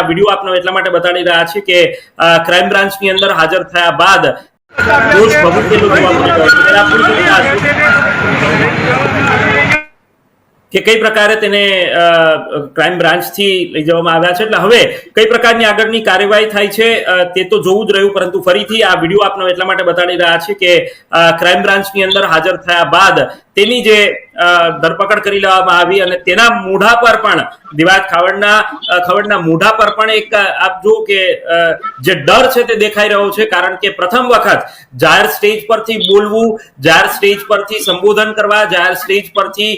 આ વીડિયો આપનો એટલા માટે બતાડી રહ્યા છીએ કે ક્રાઇમ બ્રાન્ચની અંદર હાજર થયા બાદ કે કઈ પ્રકારે તેને ક્રાઇમ બ્રાન્ચથી લઈ જવામાં આવ્યા છે. એટલે હવે કઈ પ્રકારની આગળની કાર્યવાહી થાય છે તે તો જોવું જ રહ્યું, પરંતુ ફરીથી આ વીડિયો આપનો એટલા માટે બતાડી રહ્યા છે કે ક્રાઇમ બ્રાન્ચની અંદર હાજર થયા બાદ તેની જે ધરપકડ કરી લેવામાં આવી અને તેના મોઢા પર પણ દિવાજ ખાવડના ખવડના મોઢા પર પણ એક, આપ જો કે જે ડર છે તે દેખાઈ રહ્યો છે કારણ કે પ્રથમ વખત જાહેર સ્ટેજ પરથી બોલવું, જાહેર સ્ટેજ પરથી સંબોધન કરવા, જાહેર સ્ટેજ પરથી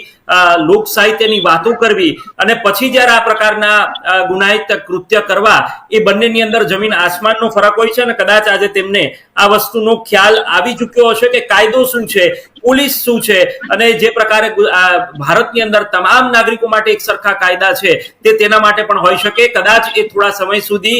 લોક સાહિત્યની વાતો કરવી અને પછી જ્યારે આ પ્રકારના ગુનાહિત કૃત્ય કરવા, એ બંનેની અંદર જમીન આસમાનનો ફરક હોય છે અને કદાચ આજે તેમને આ વસ્તુનો ખ્યાલ આવી ચૂક્યો હશે કે કાયદો શું છે, પોલીસ શું છે અને જે પ્રકારે ભારતની અંદર તમામ નાગરિકો માટે એક સરખા કાયદા છે, તે તેના માટે પણ હોઈ શકે. કદાચ એ થોડા સમય સુધી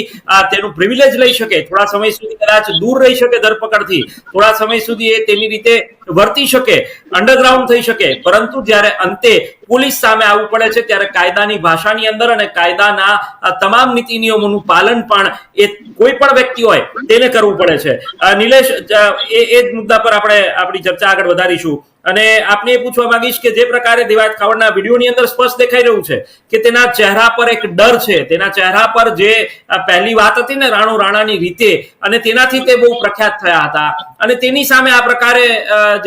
તેનું પ્રિવિલેજ લઈ શકે. થોડા સમય સુધી કદાચ દૂર રહી શકે ધરપકડથી. થોડા સમય સુધી એ તેની રીતે વર્તી શકે અંડરગ્રાઉન્ડ થઈ શકે. પરંતુ જ્યારે અંતે પોલીસ સામે આવવું પડે છે ત્યારે કાયદાની ભાષાની અંદર અને કાયદાના તમામ નીતિ નિયમોનું પાલન પણ એ કોઈ પણ વ્યક્તિ હોય તેને કરવું પડે છે. નિલેશ એ જ મુદ્દા પર આપણે આપણી ચર્ચા આગળ વધારીશું. અને આપને એ પૂછવા માંગીશ કે જે પ્રકારે દિવાજ ખાવડના વિડીયોની અંદર સ્પષ્ટ દેખાઈ રહ્યું છે કે તેના ચહેરા પર એક ડર છે. તેના ચહેરા પર જે પહેલી વાત હતી ને રાણુ રાણાની રીતે, અને તેનાથી તે બહુ પ્રખ્યાત થયા હતા. અને તેની સામે આ પ્રકારે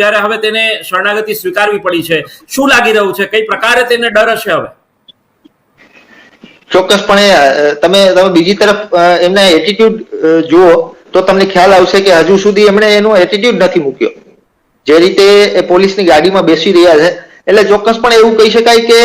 જ્યારે હવે તેને શરણાગતિ સ્વીકારવી પડી છે, શું લાગી રહ્યું છે? કઈ પ્રકારે તેને ડર હશે હવે? ચોક્કસપણે તમે તમે બીજી તરફ એમના એટીટ્યુડ જુઓ, તો તમને ખ્યાલ આવશે કે હજુ સુધી એમણે એનો એટીટ્યુડ નથી મૂક્યો. જે રીતે એ પોલીસની ગાડીમાં બેસી રહ્યા છે, એટલે ચોક્કસ પણ એવું કહી શકાય કે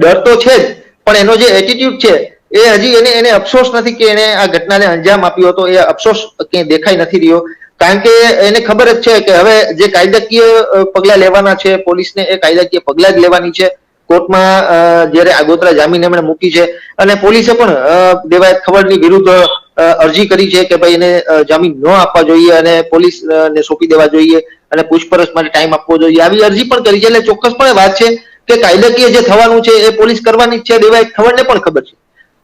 ડર તો છે જ, પણ એનો જે એટીટ્યુડ છે, એ હજી એને એને અફસોસ નથી કે એને આ ઘટનાને અંજામ આપ્યો હતો, એ અફસોસ ક્યાંય દેખાઈ નથી રહ્યો. કારણ કે એને ખબર જ છે કે હવે જે કાયદાકીય પગલા લેવાના છે, પોલીસને એ કાયદાકીય પગલાં જ લેવાની છે. કોર્ટમાં જ્યારે આગોતરા જામીન એમણે મૂકી છે, અને પોલીસે પણ દેવાયત ખબરની વિરુદ્ધ અરજી કરી છે કે ભાઈ એને જામીન ન આપવા જોઈએ અને પોલીસ ને સોંપી દેવા જોઈએ અને પૂછપરછ માટે ટાઈમ આપવો જોઈએ. આવી અરજી પણ કરી છે. એટલે ચોક્કસપણે વાત છે કે કાયદાકીય જે થવાનું છે એ પોલીસ કરવાની જ છે. દેવાયત ખબરને પણ ખબર છે.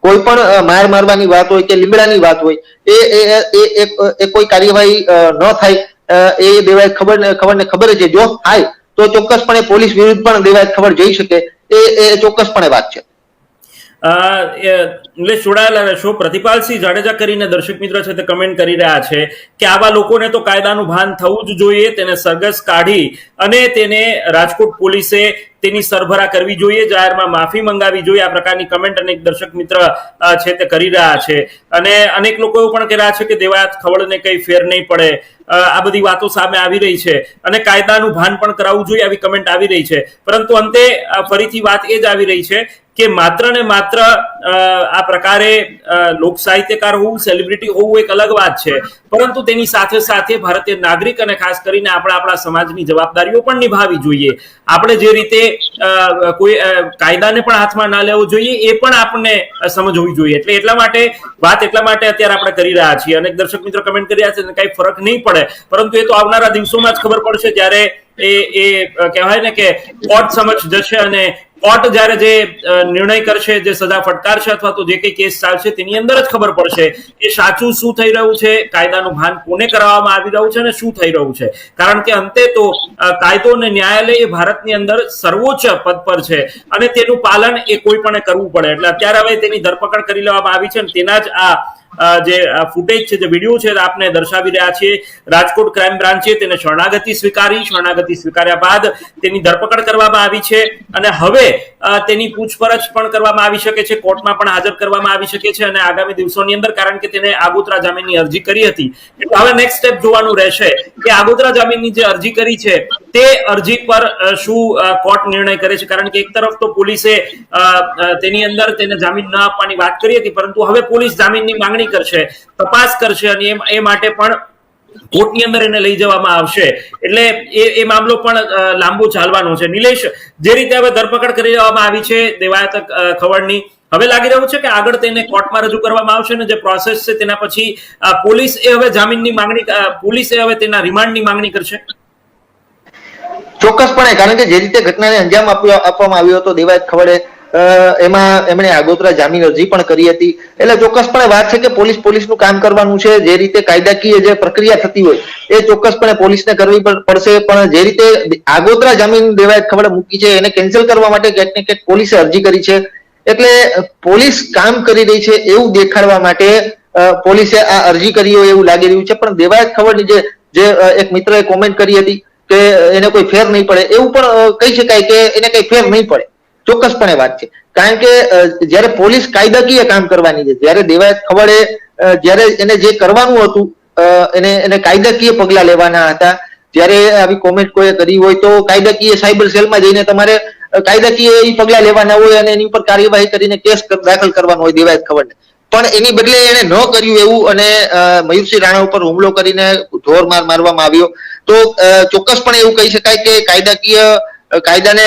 કોઈ પણ માર મારવાની વાત હોય કે લીમડાની વાત હોય, એ એ કોઈ કાર્યવાહી ન થાય એ દેવાય ખબર, ખબરને ખબર છે. જો થાય, તો ચોક્કસપણે પોલીસ વિરુદ્ધ પણ દેવાય ખબર જઈ શકે. એ એ ચોક્કસપણે વાત છે. નિલેશ જોડાયેલા રહેશો પ્રતિપાલસિંહ જાડેજા કરીને દર્શક મિત્ર છે તે કમેન્ટ કરી રહ્યા છે કે આવા લોકોને તો કાયદાનું ભાન થવું જ જોઈએ, તેને સરઘસ કાઢી અને તેને રાજકોટ પોલીસે તેની સરભરા કરવી જોઈએ, જાહેરમાં માફી મંગાવી જોઈએ. આ પ્રકારની કમેન્ટ અનેક દર્શક મિત્ર છે તે કરી રહ્યા છે. અને અનેક લોકો એવું પણ કહી રહ્યા છે કે દેવાયત ખવડને કંઈ ફેર નહીં પડે. આ બધી વાતો સામે આવી રહી છે અને કાયદાનું ભાન પણ કરાવવું જોઈએ આવી કમેન્ટ આવી રહી છે. પરંતુ અંતે ફરીથી વાત એ જ આવી રહી છે કે માત્ર ને માત્ર આ પ્રકારે લોક સાહિત્યકાર હોવું સેલિબ્રિટી હોવું એક અલગ વાત છે. પરંતુ તેની સાથે સાથે ભારતીય નાગરિક અને ખાસ કરીને આપણે આપણા સમાજની જવાબદારીઓ પણ નિભાવી જોઈએ. આપણે જે રીતે કોઈ કાયદાને પણ હાથમાં ના લેવો જોઈએ, એ પણ આપણને સમજ સમજવી જોઈએ. એટલે એટલા માટે, વાત એટલા માટે અત્યારે આપણે કરી રહ્યા છીએ. અનેક દર્શક મિત્રો કમેન્ટ કરી રહ્યા છે કઈ ફરક નહીં પડે. પરંતુ એ તો આવનારા દિવસોમાં જ ખબર પડશે જ્યારે એ એ કહેવાય ને કે કોર્ટ સમક્ષ જશે અને કોર્ટ જ્યારે જે નિર્ણય કરશે, જે સજા ફટકારશે અથવા તો જે કઈ કેસ ચાલશે, તેની અંદર જ ખબર પડશે કે સાચું શું થઈ રહ્યું છે, કાયદાનું ભાન કોને કરાવવામાં આવી રહ્યું છે અને શું થઈ રહ્યું છે. કારણ કે અંતે તો કાયદો અને ન્યાયાલય એ ભારતની અંદર સર્વોચ્ચ પદ પર છે અને તેનું પાલન એ કોઈ પણ કરવું પડે. એટલે અત્યારે હવે તેની ધરપકડ કરી લેવામાં આવી છે અને તેના જ આ જે ફૂટેજ છે, જે વીડિયો છે આપને દર્શાવી રહ્યા છીએ. રાજકોટ ક્રાઇમ બ્રાન્ચે તેને શરણાગતિ સ્વીકારી. શરણાગતિ સ્વીકાર્યા બાદ તેની ધરપકડ કરવામાં આવી છે અને હવે તેની પૂછપરછ પણ કરવામાં આવી શકે છે. કોર્ટમાં પણ હાજર કરવામાં આવી શકે છે અને આગામી દિવસોની અંદર, કારણ કે તેને આગોતરા જામીનની અરજી કરી હતી. એટલે હવે નેક્સ્ટ સ્ટેપ જોવાનું રહેશે કે આગોતરા જામીનની જે અરજી કરી છે તે અરજી પર શું કોર્ટ નિર્ણય કરે છે? કારણ કે એક તરફ તો પોલીસે તેની અંદર તેને જામીન ન આપવાની વાત કરી હતી પરંતુ હવે પોલીસ જામીનની માંગણી કરશે તપાસ કરશે અને એ- માટે પણ કોર્ટની અંદર એને લઈ જવામાં આવશે. એટલે એ એ મામલો પણ લાંબો ચાલવાનો છે. નિલેશ જે રીતે હવે ધરપકડ કરી દેવામાં આવી છે દેવાયત અ, ખવડની હવે લાગી રહ્યું છે કે આગળ તેને કોર્ટમાં રજૂ કરવામાં આવશે ને જે પ્રોસેસ છે તેના પછી પોલીસ એ હવે જામીનની માંગણી પોલીસ એ હવે તેના રિમાન્ડની માંગણી કરશે? ચોક્કસપણે, કારણ કે જે રીતે ઘટનાને અંજામ આપ્યો આપવામાં આવ્યો હતો, દેવાયત ખવડે એમાં એમણે આગોતરા જામીન અરજી પણ કરી હતી. એટલે ચોક્કસપણે વાત છે કે પોલીસ પોલીસનું કામ કરવાનું છે, જે રીતે કાયદાકીય જે પ્રક્રિયા થતી હોય, એ ચોક્કસપણે પોલીસને કરવી પડશે. પણ જે રીતે આગોતરા જામીન દેવાયત ખવડે મૂકી છે, એને કેન્સલ કરવા માટે ક્યાંક ને ક્યાંક પોલીસે અરજી કરી છે. એટલે પોલીસ કામ કરી રહી છે એવું દેખાડવા માટે પોલીસે આ અરજી કરી હોય એવું લાગી રહ્યું છે. પણ દેવાયત ખવડની જે જે એક મિત્રએ કોમેન્ટ કરી હતી કે એને કોઈ ફેર નહીં પડે. એવું પણ કહી શકાય કે એને કઈ ફેર નહીં પડે. ચોક્કસપણે વાત છે. કારણ કે જ્યારે પોલીસ કાયદાકીય કામ કરવાની છે, જ્યારે દેવાયત ખવડે જ્યારે એને જે કરવાનું હતું એને એને કાયદાકીય પગલા લેવાના હતા, જ્યારે આવી કોમેન્ટ કોઈએ કરી હોય તો કાયદાકીય સાયબર સેલમાં જઈને તમારે કાયદાકીય એ પગલા લેવાના હોય અને એની ઉપર કાર્યવાહી કરીને કેસ દાખલ કરવાનો હોય દેવાયત ખવડને પણ એની બદલે એને ન કર્યું એવું અને મયુરસિંહ રાણા ઉપર હુમલો કરીને ઢોર માર મારવામાં આવ્યો. તો ચોક્કસપણે એવું કહી શકાય કે કાયદાકીય કાયદાને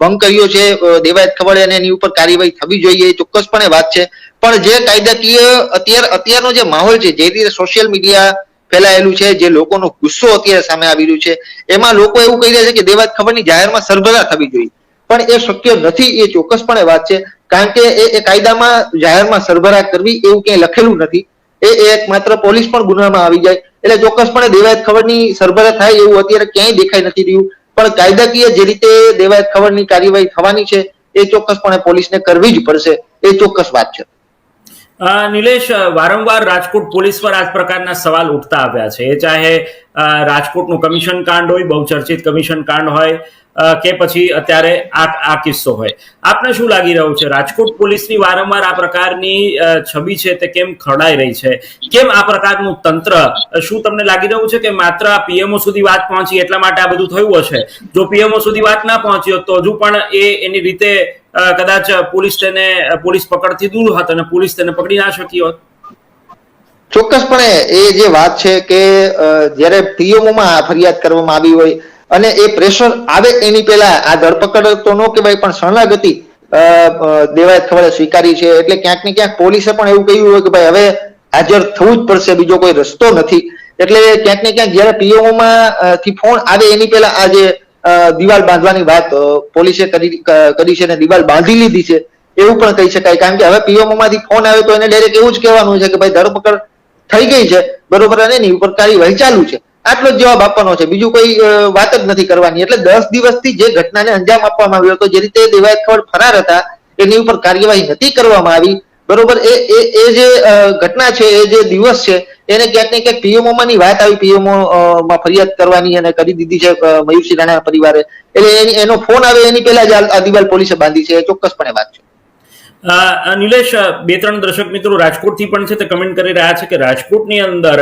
ભંગ કર્યો છે દેવાયત ખબર અને એની ઉપર કાર્યવાહી થવી જોઈએ એ ચોક્કસપણે વાત છે. પણ જે કાયદાકીય, અત્યારે, અત્યારનો જે માહોલ છે, જે રીતે સોશિયલ મીડિયા ફેલાયેલું છે, જે લોકોનો ગુસ્સો અત્યારે સામે આવી રહ્યું છે, એમાં લોકો એવું કહી રહ્યા છે કે દેવાયત ખબરની જાહેરમાં સરભરા થવી જોઈએ. પણ એ શક્ય નથી એ ચોક્કસપણે વાત છે. કારણ કે એ કાયદામાં જાહેરમાં સરભરા કરવી એવું ક્યાંય લખેલું નથી. એ એક પોલીસ પણ ગુનામાં આવી જાય. એટલે ચોક્કસપણે દેવાયત ખબરની સરભરા થાય એવું અત્યારે ક્યાંય દેખાઈ નથી રહ્યું. પણ કાયદાકીય જે રીતે દેવાયત ખબરની કાર્યવાહી થવાની છે, એ ચોક્કસપણે પોલીસને કરવી જ પડશે. એ ચોક્કસ વાત છે. નિલેશ વારંવાર રાજકોટ પોલીસ પર આ પ્રકારના સવાલ ઉઠતા આવ્યા છે. એ ચાહે રાજકોટનું કમિશન કાંડ હોય બહુ ચર્ચિત કમિશન કાંડ હોય કે પછી અત્યારે આ આ કિસ્સો હોય. આપને શું લાગી રહ્યું છે? રાજકોટ પોલીસની વારંવાર આ પ્રકારની છબી છે તે કેમ ખરડાઈ રહી છે? કેમ આ પ્રકારનું તંત્ર શું તમને લાગી રહ્યું છે કે માત્ર આ પીએમઓ સુધી વાત પહોંચી એટલા માટે આ બધું થયું હશે? જો પીએમઓ સુધી વાત ના પહોંચી હોત તો હજુ પણ એ, એની રીતે કદાચ પોલીસ તેને પોલીસ પકડથી દૂર હોત અને પોલીસ તેને પકડી ના શકી હોત? ચોક્કસપણે એ જે વાત છે કે જ્યારે પીએમઓમાં ફરિયાદ કરવામાં આવી હોય અને એ પ્રેશર આવે એની પહેલા આ ધરપકડ તો ન કહેવાય, પણ શરણાગતિ દેવાયત ખબરે સ્વીકારી છે. એટલે ક્યાંક ને ક્યાંક પોલીસે પણ એવું કહ્યું હોય કે ભાઈ હવે હાજર થવું જ પડશે, બીજો કોઈ રસ્તો નથી. એટલે ક્યાંક ને ક્યાંક જ્યારે પીએમઓમાં થી ફોન આવે એની પહેલા આ જે દિવાલ બાંધવાની વાત પોલીસે કરી કરી છે અને દિવાલ બાંધી લીધી છે, એવું પણ કહી શકાય. કારણ કે હવે પીએમઓ માંથી ફોન આવે તો એને ડાયરેક્ટ એવું જ કહેવાનું છે કે ભાઈ ધરપકડ થઈ ગઈ છે, બરોબર અને એની ઉપર કાર્યવાહી ચાલુ છે. આટલો જ જવાબ આપવાનો છે. બીજું કોઈ વાત જ નથી કરવાની. એટલે દસ દિવસથી જે ઘટનાને અંજામ આપવામાં આવ્યો હતો, જે રીતે દેવાયત ખબર ફરાર હતા, એની ઉપર કાર્યવાહી નથી કરવામાં આવી. બરોબર, એ એ એ જે ઘટના છે, એ જે દિવસ છે, એને ક્યાંક ને ક્યાંક પીએમઓ ની વાત આવી પીએમઓ માં ફરિયાદ કરવાની અને કરી દીધી છે મયુરસિંહ રાણા પરિવારે. એટલે એની ફોન આવે, એની પહેલા જ આ પોલીસે બાંધી છે. એ ચોક્કસપણે વાત છે. નિલેશ, બે, ત્રણ દર્શક મિત્રો રાજકોટથી પણ છે, તે કમેન્ટ કરી રહ્યા છે કે રાજકોટની અંદર